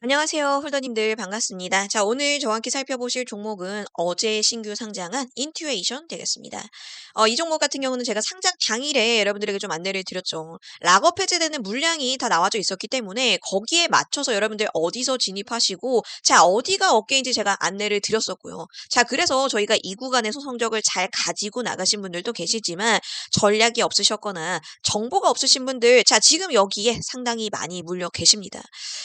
안녕하세요. 홀더님들 반갑습니다. 자, 오늘 함께 살펴보실 종목은 어제 신규 상장한 인투에이션 되겠습니다. 어, 이 종목 같은 경우는 제가 상장 당일에 여러분들에게 좀 안내를 드렸죠. 락업 해제되는 물량이 다 나와져 있었기 때문에 거기에 맞춰서 여러분들 어디서 진입하시고 자, 어디가 어깨인지 제가 안내를 드렸었고요. 자, 그래서 저희가 이 구간에서 성적을 잘 가지고 나가신 분들도 계시지만 전략이 없으셨거나 정보가 없으신 분들 자, 지금 여기에 상당히 많이 물려 계십니다.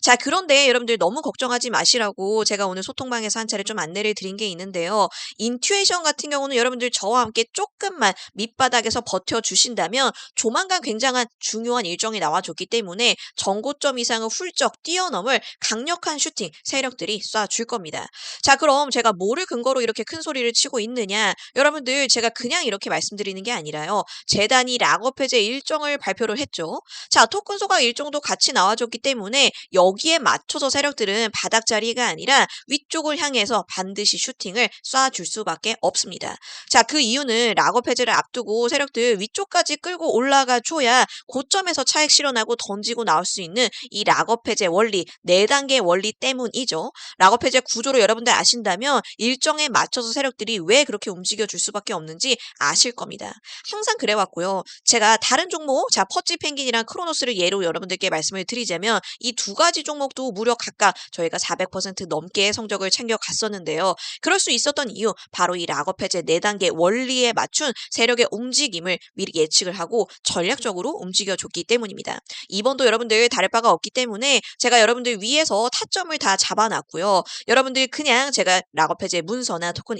자, 그런데 여러분들 너무 걱정하지 마시라고 제가 오늘 소통방에서 한 차례 좀 안내를 드린 게 있는데요. 인투에이션 같은 경우는 여러분들 저와 함께 조금만 밑바닥에서 버텨주신다면 조만간 굉장한 중요한 일정이 나와줬기 때문에 정고점 이상을 훌쩍 뛰어넘을 강력한 슈팅 세력들이 쏴줄 겁니다. 자, 그럼 제가 뭐를 근거로 이렇게 큰 소리를 치고 있느냐? 여러분들 제가 그냥 이렇게 말씀드리는 게 아니라요. 재단이 락업 해제 일정을 발표를 했죠. 자, 토큰 소각 일정도 같이 나와줬기 때문에 여기에 맞춰서 세력들은 바닥 자리가 아니라 위쪽을 향해서 반드시 슈팅을 쏴줄 수밖에 없습니다. 자, 그 이유는 락업 해제를 앞두고 세력들 위쪽까지 끌고 올라가 줘야 고점에서 차익 실현하고 던지고 나올 수 있는 이 락업 해제 원리, 4단계 원리 때문이죠. 락업 해제 구조를 여러분들 아신다면 일정에 맞춰서 세력들이 왜 그렇게 움직여 줄 수밖에 없는지 아실 겁니다. 항상 그래왔고요. 제가 다른 종목, 자, 퍼지 펭귄이랑 크로노스를 예로 여러분들께 말씀을 드리자면 이 두 가지 종목도 무려 각각 저희가 400% 넘게 성적을 챙겨 갔었는데요. 그럴 수 있었던 이유, 바로 이 락업 해제 4단계 원리에 맞춘 세력의 움직임을 미리 예측을 하고 전략적으로 움직여 줬기 때문입니다. 이번도 여러분들 다를 바가 없기 때문에 제가 여러분들 위에서 타점을 다 잡아놨고요. 여러분들 그냥 제가 락업 해제 문서나 토큰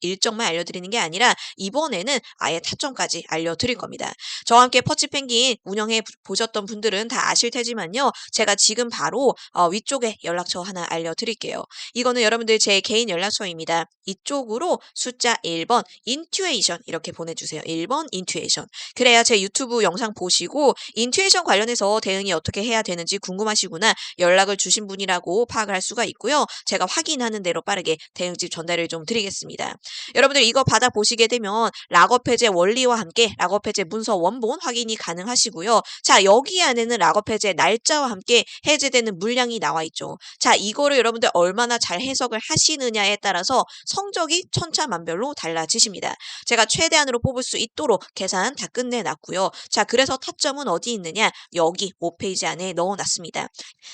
일정만 알려드리는 게 아니라 이번에는 아예 타점까지 알려드릴 겁니다. 저와 함께 퍼치 펭귄 운영해 보셨던 분들은 다 아실 테지만요. 제가 지금 바로 어, 위쪽 에 연락처 하나 알려드릴게요. 이거는 여러분들 제 개인 연락처입니다. 이쪽으로 숫자 1번 인투에이션 이렇게 보내주세요. 1번 인투에이션. 그래야 제 유튜브 영상 보시고 인투에이션 관련해서 대응이 어떻게 해야 되는지 궁금하시구나 연락을 주신 분이라고 파악을 할 수가 있고요. 제가 확인하는 대로 빠르게 대응집 전달을 좀 드리겠습니다. 여러분들 이거 받아 보시게 되면 락업 해제 원리와 함께 락업 해제 문서 원본 확인이 가능하시고요. 자 여기 안에는 락업 해제 날짜와 함께 해제되는 물량이 나와 있죠. 자 이거를 여러분들 얼마나 잘 해석을 하시느냐에 따라서 성적이 천차만별로 달라지십니다. 제가 최대한으로 뽑을 수 있도록 계산 다 끝내놨고요. 자 그래서 타점은 어디 있느냐 여기 5페이지 안에 넣어놨습니다.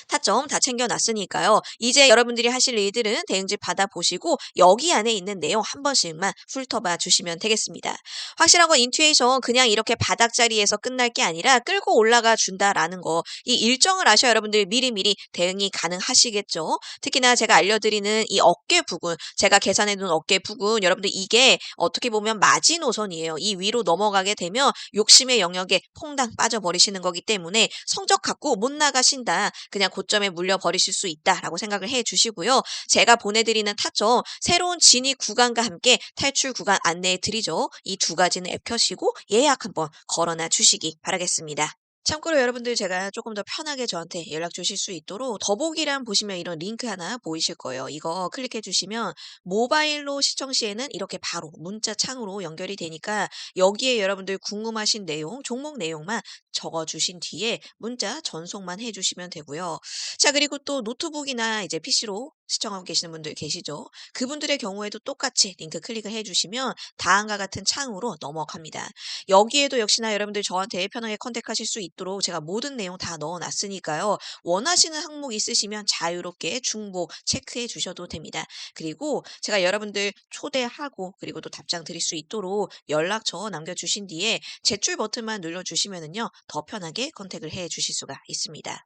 타점 다 챙겨놨으니까요. 이제 여러분들이 하실 일들은 대응집 받아보시고 여기 안에 있는 내용 한 번씩만 훑어봐 주시면 되겠습니다. 확실한 건 인투에이션 그냥 이렇게 바닥 자리에서 끝날 게 아니라 끌고 올라가 준다라는 거. 이 일정을 아셔야 여러분들 미리미리 대응이 가능하시겠죠. 특히나 제가 알려드리는 이 어깨 부분, 제가 계산해 놓은 어깨 부분, 여러분들 이게 어떻게 보면 마지노선이에요. 이 위로 넘어가게 되면 욕심의 영역에 퐁당 빠져버리시는 거기 때문에 성적 갖고 못 나가신다. 그냥 고점에 물려버리실 수 있다라고 생각을 해 주시고요. 제가 보내드리는 타점, 새로운 진입 구간과 함께 탈출 구간 안내해 드리죠. 이 두 가지는 앱 켜시고 예약 한번 걸어놔 주시기 바라겠습니다. 참고로 여러분들 제가 조금 더 편하게 저한테 연락 주실 수 있도록 더보기란 보시면 이런 링크 하나 보이실 거예요. 이거 클릭해 주시면 모바일로 시청 시에는 이렇게 바로 문자 창으로 연결이 되니까 여기에 여러분들 궁금하신 내용, 종목 내용만 적어 주신 뒤에 문자 전송만 해 주시면 되고요. 자, 그리고 또 노트북이나 이제 PC로 시청하고 계시는 분들 계시죠? 그분들의 경우에도 똑같이 링크 클릭을 해 주시면 다음과 같은 창으로 넘어갑니다. 여기에도 역시나 여러분들 저한테 편하게 컨택하실 수 있도록 제가 모든 내용 다 넣어 놨으니까요. 원하시는 항목 있으시면 자유롭게 중복 체크해 주셔도 됩니다. 그리고 제가 여러분들 초대하고 그리고 또 답장 드릴 수 있도록 연락처 남겨 주신 뒤에 제출 버튼만 눌러 주시면은요. 더 편하게 컨택을 해 주실 수가 있습니다.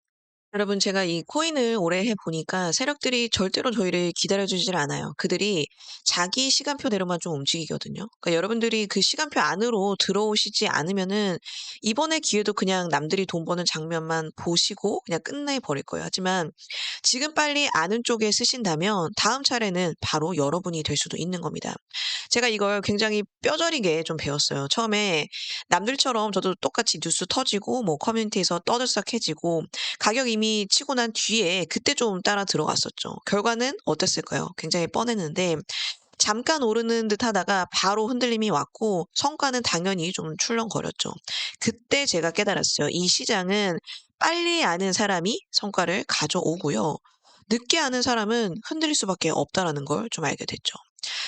여러분 제가 이 코인을 오래 해 보니까 세력들이 절대로 저희를 기다려 주질 않아요. 그들이 자기 시간표대로만 좀 움직이거든요. 그러니까 여러분들이 그 시간표 안으로 들어오시지 않으면은 이번의 기회도 그냥 남들이 돈 버는 장면만 보시고 그냥 끝내 버릴 거예요. 하지만 지금 빨리 아는 쪽에 쓰신다면 다음 차례는 바로 여러분이 될 수도 있는 겁니다. 제가 이걸 굉장히 뼈저리게 좀 배웠어요. 처음에 남들처럼 저도 똑같이 뉴스 터지고 뭐 커뮤니티에서 떠들썩해지고 가격 이미 치고 난 뒤에 그때 좀 따라 들어갔었죠. 결과는 어땠을까요? 굉장히 뻔했는데 잠깐 오르는 듯 하다가 바로 흔들림이 왔고 성과는 당연히 좀 출렁거렸죠. 그때 제가 깨달았어요. 이 시장은 빨리 아는 사람이 성과를 가져오고요. 늦게 아는 사람은 흔들릴 수밖에 없다라는 걸 좀 알게 됐죠.